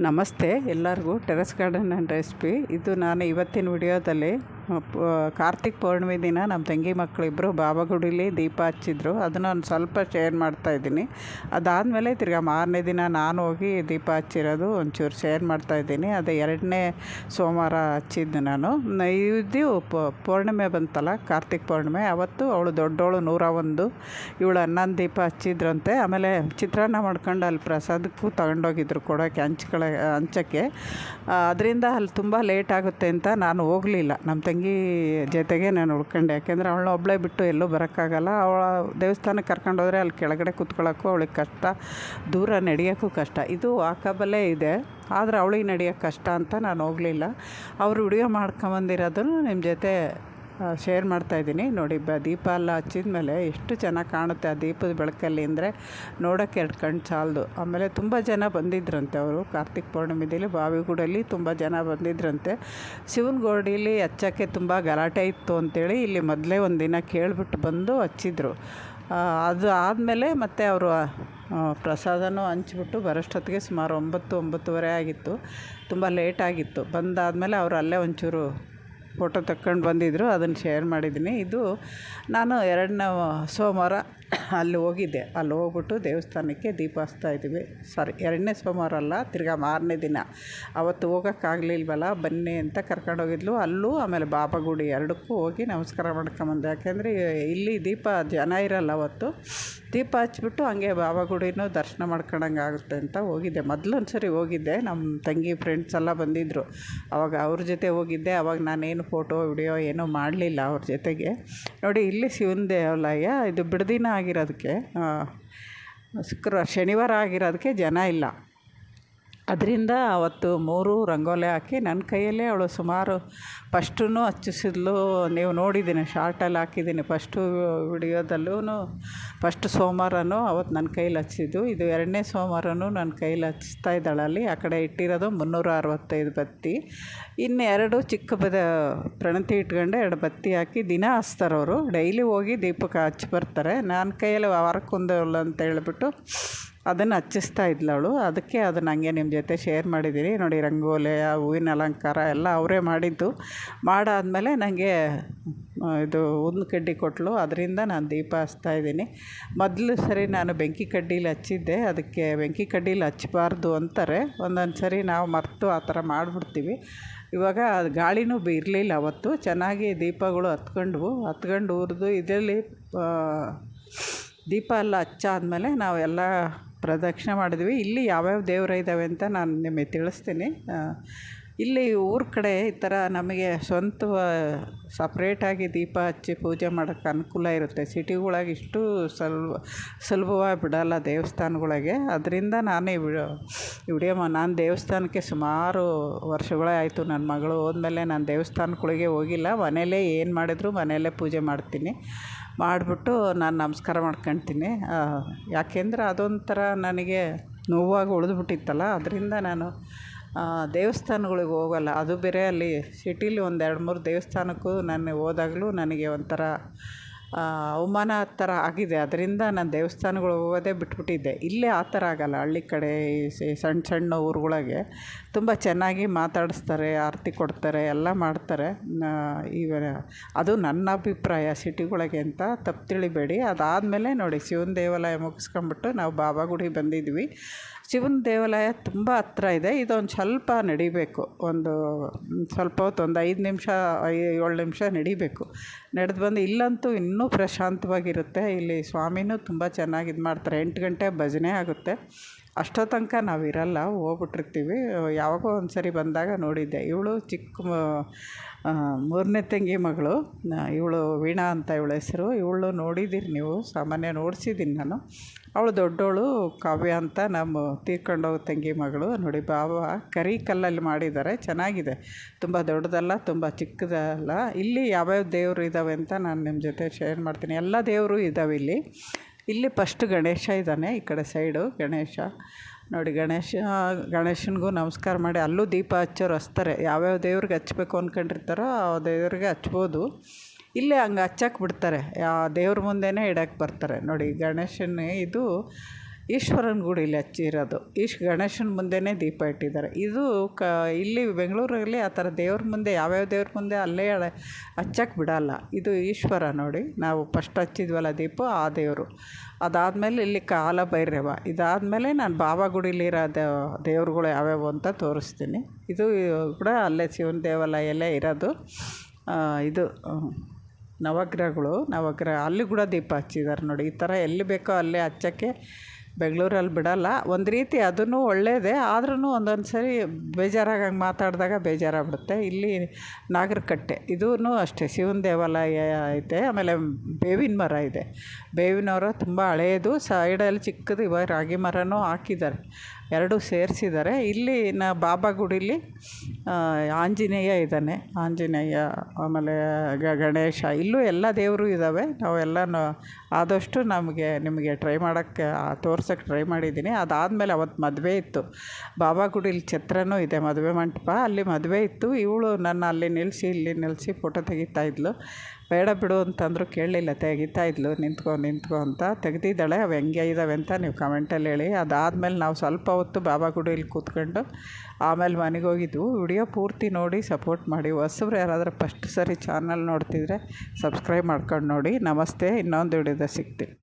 ನಮಸ್ತೆ ಎಲ್ಲರಿಗೂ terrace garden and recipe. ಇದು ನಾನು ಇವತ್ತಿನ ವಿಡಿಯೋದಲ್ಲಿ ಕಾರ್ತಿಕ್ ಪೌರ್ಣಿಮೆ ದಿನ ನಮ್ಮ ತಂಗಿ ಮಕ್ಕಳಿಬ್ಬರು ಬಾಬಾ ಗುಡಿಲಿ ದೀಪ ಹಚ್ಚಿದ್ರು. ಅದನ್ನು ಒಂದು ಸ್ವಲ್ಪ ಶೇರ್ ಮಾಡ್ತಾಯಿದ್ದೀನಿ ಅದಾದಮೇಲೆ ತಿರ್ಗಾ ಮಾರನೇ ದಿನ ನಾನು ಹೋಗಿ ದೀಪ ಹಚ್ಚಿರೋದು ಒಂಚೂರು ಶೇರ್ ಮಾಡ್ತಾಯಿದ್ದೀನಿ ಅದು ಎರಡನೇ ಸೋಮವಾರ ಹಚ್ಚಿದ್ದು ನಾನು. ಇದು ಪೌರ್ಣಿಮೆ ಬಂತಲ್ಲ, ಕಾರ್ತಿಕ್ ಪೌರ್ಣಿಮೆ, ಅವತ್ತು ಅವಳು ದೊಡ್ಡವಳು ನೂರ ಒಂದು, ಇವಳು ಹನ್ನೊಂದು ದೀಪ ಹಚ್ಚಿದ್ರಂತೆ. ಆಮೇಲೆ ಚಿತ್ರಾನ್ನ ಮಾಡ್ಕೊಂಡು ಅಲ್ಲಿ ಪ್ರಸಾದಕ್ಕೂ ತಗೊಂಡೋಗಿದ್ರು ಕೊಡೋಕ್ಕೆ ಹಂಚ್ಕೊಳ, ಹಂಚಕ್ಕೆ. ಅದರಿಂದ ಅಲ್ಲಿ ತುಂಬ ಲೇಟ್ ಆಗುತ್ತೆ ಅಂತ ನಾನು ಹೋಗಲಿಲ್ಲ. ನಮ್ಮ ತಂಗಿ ಜೊತೆಗೆ ನಾನು ಉಳ್ಕೊಂಡೆ. ಯಾಕೆಂದರೆ ಅವಳು ಒಬ್ಬಳೇ ಬಿಟ್ಟು ಎಲ್ಲೂ ಬರೋಕ್ಕಾಗಲ್ಲ. ಅವಳ ದೇವಸ್ಥಾನಕ್ಕೆ ಕರ್ಕೊಂಡೋದ್ರೆ ಅಲ್ಲಿ ಕೆಳಗಡೆ ಕೂತ್ಕೊಳ್ಳೋಕ್ಕೂ ಅವಳಿಗೆ ಕಷ್ಟ, ದೂರ ನಡೆಯೋಕ್ಕೂ ಕಷ್ಟ. ಇದು ವಾಕಬಲ್ಲೇ ಇದೆ. ಆದರೆ ಅವಳಿಗೆ ನಡೆಯೋಕ್ಕೆ ಕಷ್ಟ ಅಂತ ನಾನು ಹೋಗಲಿಲ್ಲ. ಅವರು ವಿಡಿಯೋ ಮಾಡ್ಕೊಂಬಂದಿರೋದನ್ನು ನಿಮ್ಮ ಜೊತೆ ಶೇರ್ ಮಾಡ್ತಾಯಿದ್ದೀನಿ ನೋಡಿ, ಬ, ದೀಪ ಎಲ್ಲ ಹಚ್ಚಿದ ಮೇಲೆ ಎಷ್ಟು ಚೆನ್ನಾಗಿ ಕಾಣುತ್ತೆ ಆ ದೀಪದ ಬೆಳಕಲ್ಲಿ ಅಂದರೆ ನೋಡೋಕ್ಕೆ ಎರಡು ಕಣ್ಣು ಸಾಲದು ಆಮೇಲೆ ತುಂಬ ಜನ ಬಂದಿದ್ರಂತೆ ಅವರು. ಕಾರ್ತಿಕ್ ಪೌರ್ಣಮಿದಲ್ಲಿ ಬಾವಿಗೂಡಲ್ಲಿ ತುಂಬ ಜನ ಬಂದಿದ್ರಂತೆ. ಶಿವನ ಗೋಡಿಲಿ ಹಚ್ಚೋಕ್ಕೆ ತುಂಬ ಗಲಾಟೆ ಇತ್ತು ಅಂತೇಳಿ ಇಲ್ಲಿ ಮೊದಲೇ ಒಂದು ದಿನ ಕೇಳಿಬಿಟ್ಟು ಬಂದು ಹಚ್ಚಿದ್ರು. ಅದು ಆದಮೇಲೆ ಮತ್ತೆ ಅವರು ಪ್ರಸಾದನೂ ಹಂಚ್ಬಿಟ್ಟು ಬರೋಷ್ಟೊತ್ತಿಗೆ ಸುಮಾರು ಒಂಬತ್ತು, ಒಂಬತ್ತುವರೆ ಆಗಿತ್ತು. ತುಂಬ ಲೇಟ್ ಆಗಿತ್ತು. ಬಂದಾದಮೇಲೆ ಅವರು ಅಲ್ಲೇ ಒಂಚೂರು ಫೋಟೋ ತಕ್ಕೊಂಡು ಬಂದಿದ್ದರು ಅದನ್ನು ಶೇರ್ ಮಾಡಿದ್ದೀನಿ ಇದು ನಾನು ಎರಡನೇ ಸೋಮವಾರ ಅಲ್ಲಿ ಹೋಗಿದ್ದೆ. ಅಲ್ಲಿ ಹೋಗ್ಬಿಟ್ಟು ದೇವಸ್ಥಾನಕ್ಕೆ ದೀಪ ಹಚ್ತಾ ಇದ್ದೀವಿ. ಸಾರಿ ಎರಡನೇ ಸೋಮವಾರ ಅಲ್ಲ, ತಿರ್ಗಾ ಮಾರನೇ ದಿನ. ಅವತ್ತು ಹೋಗೋಕ್ಕಾಗಲಿಲ್ವಲ್ಲ, ಬನ್ನಿ ಅಂತ ಕರ್ಕೊಂಡೋಗಿದ್ಲು ಅಲ್ಲೂ ಆಮೇಲೆ ಬಾಬಾ ಗುಡಿ ಎರಡಕ್ಕೂ ಹೋಗಿ ನಮಸ್ಕಾರ ಮಾಡ್ಕೊಂಬಂದೆ ಯಾಕೆಂದರೆ ಇಲ್ಲಿ ದೀಪ ಜನ ಇರಲ್ಲ ಅವತ್ತು. ದೀಪ ಹಚ್ಬಿಟ್ಟು ಹಂಗೆ ಬಾಬಾ ಗುಡಿನೂ ದರ್ಶನ ಮಾಡ್ಕೊಂಡಂಗೆ ಆಗುತ್ತೆ ಅಂತ ಹೋಗಿದ್ದೆ. ಮೊದಲೊಂದು ಸರಿ ಹೋಗಿದ್ದೆ. ನಮ್ಮ ತಂಗಿ ಫ್ರೆಂಡ್ಸ್ ಎಲ್ಲ ಬಂದಿದ್ದರು ಅವಾಗ ಅವ್ರ ಜೊತೆ ಹೋಗಿದ್ದೆ. ಅವಾಗ ನಾನೇನು ಫೋಟೋ, ವಿಡಿಯೋ ಏನೂ ಮಾಡಲಿಲ್ಲ ಅವ್ರ ಜೊತೆಗೆ. ನೋಡಿ, ಇಲ್ಲಿ ಶಿವನ ದೇವಾಲಯ, ಇದು ಬಿಡದಿನ ಆಗಿರೋದಕ್ಕೆ ಶುಕ್ರವಾರ ಶನಿವಾರ ಆಗಿರೋದಕ್ಕೆ ಜನ ಇಲ್ಲ. ಅದರಿಂದ ಅವತ್ತು ಮೂರು ರಂಗೋಲಿ ಹಾಕಿ ನನ್ನ ಕೈಯಲ್ಲೇ ಅವಳು ಸುಮಾರು ಫಸ್ಟೂ ಹಚ್ಚಿಸಿದ್ಲು. ನೀವು ನೋಡಿದ್ದೀನಿ, ಶಾರ್ಟಲ್ಲಿ ಹಾಕಿದ್ದೀನಿ. ಫಸ್ಟು ವಿಡಿಯೋದಲ್ಲೂ ಫಸ್ಟ್ ಸೋಮವಾರನೂ ಅವತ್ತು ನನ್ನ ಕೈಲಿ ಹಚ್ಚಿದ್ದು. ಇದು ಎರಡನೇ ಸೋಮವಾರನೂ ನನ್ನ ಕೈಲಿ ಹಚ್ತಾ ಇದ್ದಾಳೆ ಅಲ್ಲಿ. ಆ ಕಡೆ ಇಟ್ಟಿರೋದು ಮುನ್ನೂರ ಅರವತ್ತೈದು ಬತ್ತಿ. ಇನ್ನು ಎರಡು ಚಿಕ್ಕ ಬದ ಪ್ರಣತಿ ಇಟ್ಕೊಂಡು, ಎರಡು ಬತ್ತಿ ಹಾಕಿ ದಿನ ಹಚ್ತಾರವರು ಡೈಲಿ ಹೋಗಿ ದೀಪಕ್ಕೆ ಹಚ್ಚಿ ಬರ್ತಾರೆ. ನನ್ನ ಕೈಯಲ್ಲಿ ವಾರಕ್ಕೊಂದು ಅಂತ ಹೇಳ್ಬಿಟ್ಟು ಅದನ್ನು ಹಚ್ಚಿಸ್ತಾ ಇದ್ಲು ಅವಳು. ಅದಕ್ಕೆ ಅದನ್ನು ಹಂಗೆ ನಿಮ್ಮ ಜೊತೆ ಶೇರ್ ಮಾಡಿದ್ದೀನಿ ನೋಡಿ ರಂಗೋಲೆ, ಆ ಹೂವಿನ ಅಲಂಕಾರ ಎಲ್ಲ ಅವರೇ ಮಾಡಿದ್ದು. ಮಾಡಾದಮೇಲೆ ನನಗೆ ಇದು ಉದ್ದ ಕಡ್ಡಿ ಕೊಟ್ಟಳು ಅದರಿಂದ ನಾನು ದೀಪ ಹಚ್ತಾ ಇದ್ದೀನಿ. ಮೊದಲು ಸರಿ ನಾನು ಬೆಂಕಿ ಕಡ್ಡೀಲಿ ಹಚ್ಚಿದ್ದೆ. ಅದಕ್ಕೆ ಬೆಂಕಿ ಕಡ್ಡೀಲಿ ಹಚ್ಚಬಾರ್ದು ಅಂತಾರೆ. ಒಂದೊಂದು ಸರಿ ನಾವು ಮರೆತು ಆ ಥರ ಮಾಡಿಬಿಡ್ತೀವಿ. ಇವಾಗ ಗಾಳಿನೂ ಇರಲಿಲ್ಲ ಅವತ್ತು. ಚೆನ್ನಾಗಿ ದೀಪಗಳು ಹತ್ಕೊಂಡ್ವು. ಹತ್ಕೊಂಡು ಉರಿದು ಇದರಲ್ಲಿ ದೀಪ ಎಲ್ಲ ಹಚ್ಚಾದ್ಮೇಲೆ ನಾವೆಲ್ಲ ಪ್ರದಕ್ಷಿಣೆ ಮಾಡಿದ್ವಿ. ಇಲ್ಲಿ ಯಾವ್ಯಾವ ದೇವ್ರು ಇದ್ದಾವೆ ಅಂತ ನಾನು ನಿಮಗೆ ತಿಳಿಸ್ತೀನಿ. ಇಲ್ಲಿ ಊರ ಕಡೆ ಈ ಥರ ನಮಗೆ ಸ್ವಂತ ಸಪ್ರೇಟಾಗಿ ದೀಪ ಹಚ್ಚಿ ಪೂಜೆ ಮಾಡೋಕ್ಕೆ ಅನುಕೂಲ ಇರುತ್ತೆ. ಸಿಟಿಗಳಾಗ ಇಷ್ಟು ಸುಲಭ ಸುಲಭವಾಗಿ ಬಿಡೋಲ್ಲ ದೇವಸ್ಥಾನಗಳಿಗೆ. ಅದರಿಂದ ನಾನೇ ವಿಡಿಯೋ ನಾನು ದೇವಸ್ಥಾನಕ್ಕೆ ಸುಮಾರು ವರ್ಷಗಳೇ ಆಯಿತು. ನನ್ನ ಮಗಳು ಹೋದ್ಮೇಲೆ ನಾನು ದೇವಸ್ಥಾನಗಳಿಗೆ ಹೋಗಿಲ್ಲ. ಮನೇಲೇ ಏನು ಮಾಡಿದ್ರು ಮನೆಯಲ್ಲೇ ಪೂಜೆ ಮಾಡ್ತೀನಿ. ಮಾಡಿಬಿಟ್ಟು ನಾನು ನಮಸ್ಕಾರ ಮಾಡ್ಕೊಳ್ತೀನಿ ಯಾಕೆಂದ್ರೆ ಅದೊಂಥರ ನನಗೆ ನೋವಾಗಿ ಉಳಿದ್ಬಿಟ್ಟಿತ್ತಲ್ಲ, ಅದರಿಂದ ನಾನು ದೇವಸ್ಥಾನಗಳಿಗೆ ಹೋಗಲ್ಲ. ಅದು ಬೇರೆ ಅಲ್ಲಿ ಸಿಟೀಲಿ ಒಂದು ಎರಡು ಮೂರು ದೇವಸ್ಥಾನಕ್ಕೂ ನಾನು ಹೋದಾಗಲೂ ನನಗೆ ಒಂಥರ ಅವಮಾನ ಥರ ಆಗಿದೆ. ಅದರಿಂದ ನಾನು ದೇವಸ್ಥಾನಗಳು ಹೋಗೋದೇ ಬಿಟ್ಬಿಟ್ಟಿದ್ದೆ. ಇಲ್ಲೇ ಆ ಥರ ಆಗಲ್ಲ. ಹಳ್ಳಿ ಕಡೆ ಸಣ್ಣ ಸಣ್ಣ ಊರುಗಳಿಗೆ ತುಂಬ ಚೆನ್ನಾಗಿ ಮಾತಾಡಿಸ್ತಾರೆ, ಆರತಿ ಕೊಡ್ತಾರೆ, ಎಲ್ಲ ಮಾಡ್ತಾರೆ. ಈಗ ಅದು ನನ್ನ ಅಭಿಪ್ರಾಯ. ಸಿಟಿಗಳಿಗೆ ಅಂತ ತಪ್ಪು ತಿಳಿಬೇಡಿ. ಅದಾದಮೇಲೆ ನೋಡಿ, ಶಿವನ ದೇವಾಲಯ ಮುಗಿಸ್ಕೊಂಬಿಟ್ಟು ನಾವು ಬಾಬಾ ಗುಡಿ ಬಂದಿದ್ವಿ. ಶಿವನ ದೇವಾಲಯ ತುಂಬ ಹತ್ರ ಇದೆ. ಇದೊಂದು ಸ್ವಲ್ಪ ನಡಿಬೇಕು. ಒಂದು ಸ್ವಲ್ಪ ಹೊತ್ತು ಒಂದು ಐದು ನಿಮಿಷ ಏಳು ನಿಮಿಷ ನಡಿಬೇಕು. ನಡೆದು ಬಂದು ಇಲ್ಲಂತೂ ಇನ್ನೂ ಪ್ರಶಾಂತವಾಗಿರುತ್ತೆ. ಇಲ್ಲಿ ಸ್ವಾಮಿನೂ ತುಂಬ ಚೆನ್ನಾಗಿ ಇದು ಮಾಡ್ತಾರೆ. ಎಂಟು ಗಂಟೆ ಭಜನೆ ಆಗುತ್ತೆ. ಅಷ್ಟೋ ತನಕ ನಾವು ಇರಲ್ಲ, ಹೋಗ್ಬಿಟ್ಟಿರ್ತೀವಿ. ಯಾವಾಗೋ ಒಂದು ಸರಿ ಬಂದಾಗ ನೋಡಿದ್ದೆ. ಇವಳು ಚಿಕ್ಕ ಮೂರನೇ ತಂಗಿ ಮಗಳು. ಇವಳು ವೀಣಾ ಅಂತ ಇವಳ ಹೆಸರು. ಇವಳು ನೋಡಿದ್ದೀರಿ ನೀವು, ಸಾಮಾನ್ಯ ನೋಡಿಸಿದ್ದೀನಿ ನಾನು. ಅವಳು ದೊಡ್ಡವಳು, ಕಾವ್ಯ ಅಂತ ನಮ್ಮ ತೀರ್ಕೊಂಡೋಗೋ ತಂಗಿ ಮಗಳು. ನೋಡಿ ಬಾಬಾ ಕರಿ ಕಲ್ಲಲ್ಲಿ ಮಾಡಿದ್ದಾರೆ. ಚೆನ್ನಾಗಿದೆ. ತುಂಬ ದೊಡ್ಡದಲ್ಲ, ತುಂಬ ಚಿಕ್ಕದಲ್ಲ. ಇಲ್ಲಿ ಯಾವ್ಯಾವ ದೇವರು ಇದ್ದಾವೆ ಅಂತ ನಾನು ನಿಮ್ಮ ಜೊತೆ ಶೇರ್ ಮಾಡ್ತೀನಿ. ಎಲ್ಲ ದೇವರು ಇದ್ದಾವೆ ಇಲ್ಲಿ. ಇಲ್ಲಿ ಫಸ್ಟ್ ಗಣೇಶ ಇದ್ದಾನೆ, ಈ ಕಡೆ ಸೈಡು ಗಣೇಶ. ನೋಡಿ ಗಣೇಶ ಗಣೇಶನಿಗೂ ನಮಸ್ಕಾರ ಮಾಡಿ, ಅಲ್ಲೂ ದೀಪ ಹಚ್ಚೋರು ಹಚ್ತಾರೆ. ಯಾವ್ಯಾವ ದೇವ್ರಿಗೆ ಹಚ್ಬೇಕು ಅಂದ್ಕೊಂಡಿರ್ತಾರೋ ಆ ದೇವ್ರಿಗೆ ಹಚ್ಬೋದು. ಇಲ್ಲೇ ಹಂಗೆ ಹಚ್ಚಕ್ಕೆ ಬಿಡ್ತಾರೆ. ದೇವ್ರ ಮುಂದೆನೇ ಇಡಕ್ಕೆ ಬರ್ತಾರೆ. ನೋಡಿ ಗಣೇಶನ ಇದು ಈಶ್ವರನ ಗುಡಿಲಿ ಹಚ್ಚಿರೋದು ಈಶ್ ಗಣೇಶನ ಮುಂದೆನೇ ದೀಪ ಇಟ್ಟಿದ್ದಾರೆ. ಇದು ಕ, ಇಲ್ಲಿ ಬೆಂಗಳೂರಲ್ಲಿ ಆ ಥರ ದೇವ್ರ ಮುಂದೆ, ಯಾವ್ಯಾವ ದೇವ್ರ ಮುಂದೆ ಅಲ್ಲೇ ಹಚ್ಚಕ್ಕೆ ಬಿಡಲ್ಲ. ಇದು ಈಶ್ವರ ನೋಡಿ. ನಾವು ಫಸ್ಟ್ ಹಚ್ಚಿದ್ವಲ್ಲ ದೀಪ, ಆ ದೇವರು. ಅದಾದಮೇಲೆ ಇಲ್ಲಿ ಕಾಲ ಭೈರವ ಇದಾದಮೇಲೆ ನಾನು ಬಾಬಾ ಗುಡಿಲಿರೋ ದೇವ್ರುಗಳು ಯಾವ್ಯಾವು ಅಂತ ತೋರಿಸ್ತೀನಿ. ಇದು ಕೂಡ ಅಲ್ಲೇ ಶಿವನ ದೇವಾಲಯಲ್ಲೇ ಇರೋದು. ಇದು, ನವಗ್ರಹಗಳು, ನವಗ್ರಹ, ಅಲ್ಲಿ ಕೂಡ ದೀಪ ಹಚ್ಚಿದ್ದಾರೆ ನೋಡಿ. ಈ ಥರ ಎಲ್ಲಿ ಬೇಕೋ ಅಲ್ಲೇ ಹಚ್ಚೋಕ್ಕೆ ಬೆಂಗಳೂರಲ್ಲಿ ಬಿಡಲ್ಲ. ಒಂದು ರೀತಿ ಅದೂ ಒಳ್ಳೆಯದೇ ಆದ್ರೂ ಒಂದೊಂದು ಸರಿ ಬೇಜಾರಾಗಂಗೆ ಮಾತಾಡಿದಾಗ ಬೇಜಾರಾಗ್ಬಿಡುತ್ತೆ. ಇಲ್ಲಿ ನಾಗರಕಟ್ಟೆ ಇದೂ ಅಷ್ಟೇ, ಶಿವನ ದೇವಾಲಯ ಐತೆ ಆಮೇಲೆ ಬೇವಿನ ಮರ ಇದೆ. ಬೇವಿನ ಮರ ತುಂಬ ಹಳೆಯದು ಸೈಡಲ್ಲಿ ಚಿಕ್ಕದು ಇವಾಗ ರಾಗಿ ಮರನೂ ಹಾಕಿದ್ದಾರೆ. ಎರಡೂ ಸೇರಿಸಿದ್ದಾರೆ. ಇಲ್ಲಿ ನ ಬಾಬಾ ಗುಡಿಲಿ ಆಂಜನೇಯ ಇದ್ದಾನೆ. ಆಂಜನೇಯ, ಆಮೇಲೆ ಗಣೇಶ, ಇಲ್ಲೂ ಎಲ್ಲ ದೇವರು ಇದ್ದಾವೆ. ನಾವೆಲ್ಲನೂ ಆದಷ್ಟು ನಮಗೆ, ನಿಮಗೆ ಟ್ರೈ ಮಾಡೋಕ್ಕೆ ತೋರ್ಸೋಕ್ಕೆ ಟ್ರೈ ಮಾಡಿದ್ದೀನಿ. ಅದಾದಮೇಲೆ ಅವತ್ತು ಮದುವೆ ಇತ್ತು. ಬಾಬಾ ಗುಡಿಲಿ ಛತ್ರನೂ ಇದೆ, ಮದುವೆ ಮಂಟಪ. ಅಲ್ಲಿ ಮದುವೆ ಇತ್ತು. ಇವಳು ನನ್ನ ಅಲ್ಲಿ ನಿಲ್ಲಿಸಿ ಇಲ್ಲಿ ನಿಲ್ಲಿಸಿ ಫೋಟೋ ತೆಗಿತಾಯಿದ್ಲು ಬೇಡ ಬಿಡು ಅಂತಂದರೂ ಕೇಳಲಿಲ್ಲ. ತೆಗಿತಾಯಿದ್ಲು ನಿಂತ್ಕೊ ನಿಂತ್ಕೊ ಅಂತ ತೆಗ್ದಿದ್ದಾಳೆ. ಅವು ಹೆಂಗೆ ಇದ್ದಾವೆ ಅಂತ ನೀವು ಕಮೆಂಟಲ್ಲಿ ಹೇಳಿ. ಅದಾದಮೇಲೆ ನಾವು ಸ್ವಲ್ಪ ಹೊತ್ತು ಬಾಬಾ ಗುಡಿಯಲ್ಲಿ ಕೂತ್ಕೊಂಡು ಆಮೇಲೆ ಮನೆಗೆ ಹೋಗಿದ್ವು. ವಿಡಿಯೋ ಪೂರ್ತಿ ನೋಡಿ ಸಪೋರ್ಟ್ ಮಾಡಿ. ಹೊಸಬ್ರು ಯಾರಾದರೂ ಫಸ್ಟ್ ಸರಿ ಚಾನಲ್ ನೋಡ್ತಿದ್ರೆ ಸಬ್ಸ್ಕ್ರೈಬ್ ಮಾಡ್ಕೊಂಡು ನೋಡಿ. ನಮಸ್ತೆ. ಇನ್ನೊಂದು ವಿಡಿಯೋದಾಗ ಸಿಗ್ತೀನಿ.